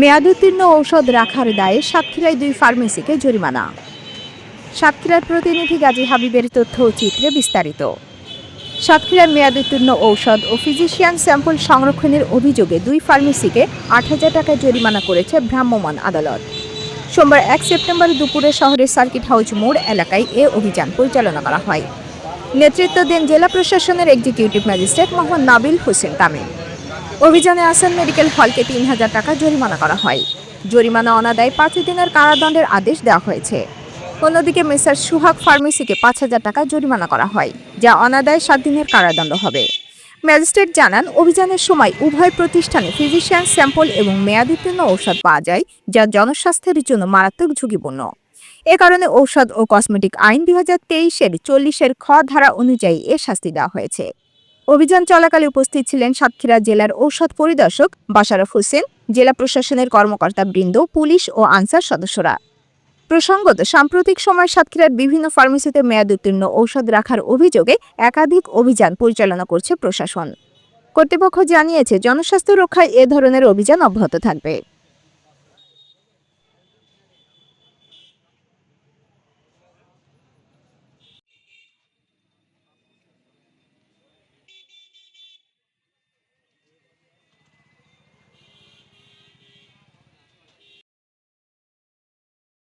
মেয়াদোত্তীর্ণ ঔষধ রাখার দায়ে সাতক্ষীরায় দুই ফার্মেসিকে জরিমানা। সাতক্ষীরার প্রতিনিধি গাজী হাবিবের তথ্য চিত্রে বিস্তারিত। সাতক্ষীরার মেয়াদোত্তীর্ণ ঔষধ ও ফিজিশিয়ান স্যাম্পল সংরক্ষণের অভিযোগে দুই ফার্মেসিকে আট হাজার টাকা জরিমানা করেছে ভ্রাম্যমাণ আদালত। সোমবার এক সেপ্টেম্বর দুপুরে শহরের সার্কিট হাউস মোড় এলাকায় এ অভিযান পরিচালনা করা হয়। নেতৃত্ব দেন জেলা প্রশাসনের এক্সিকিউটিভ ম্যাজিস্ট্রেট মোহাম্মদ নাবিল হোসেন তামিম। অভিযানে আসান মেডিকেল হলকে তিন হাজার টাকা জরিমানা করা হয়। জরিমানা অনাদায় পাঁচ দিনের কারাদণ্ডের আদেশ দেওয়া হয়েছে। অন্যদিকে মেসার সুহাগ ফার্মেসিকে পাঁচ হাজার টাকা জরিমানা করা হয়, যা অনাদায় সাত দিনের কারাদণ্ড হবে। ম্যাজিস্ট্রেট জানান, অভিযানের সময় উভয় প্রতিষ্ঠানে ফিজিশিয়ান স্যাম্পল এবং মেয়াদোত্তীর্ণ ঔষধ পাওয়া যায়, যা জনস্বাস্থ্যের জন্য মারাত্মক ঝুঁকিপূর্ণ। এ কারণে ঔষধ ও কসমেটিক আইন দুই হাজার তেইশের চল্লিশের খ ধারা অনুযায়ী এ শাস্তি দেওয়া হয়েছে। অভিযান চলাকালে উপস্থিত ছিলেন সাতক্ষীরা জেলার ঔষধ পরিদর্শক বাশারফ হোসেন, জেলা প্রশাসনের কর্মকর্তা বৃন্দ, পুলিশ ও আনসার সদস্যরা। প্রসঙ্গত, সাম্প্রতিক সময় সাতক্ষীরার বিভিন্ন ফার্মেসিতে মেয়াদ উত্তীর্ণ ঔষধ রাখার অভিযোগে একাধিক অভিযান পরিচালনা করছে প্রশাসন। কর্তৃপক্ষ জানিয়েছে, জনস্বাস্থ্য রক্ষায় এ ধরনের অভিযান অব্যাহত থাকবে।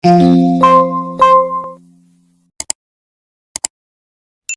Música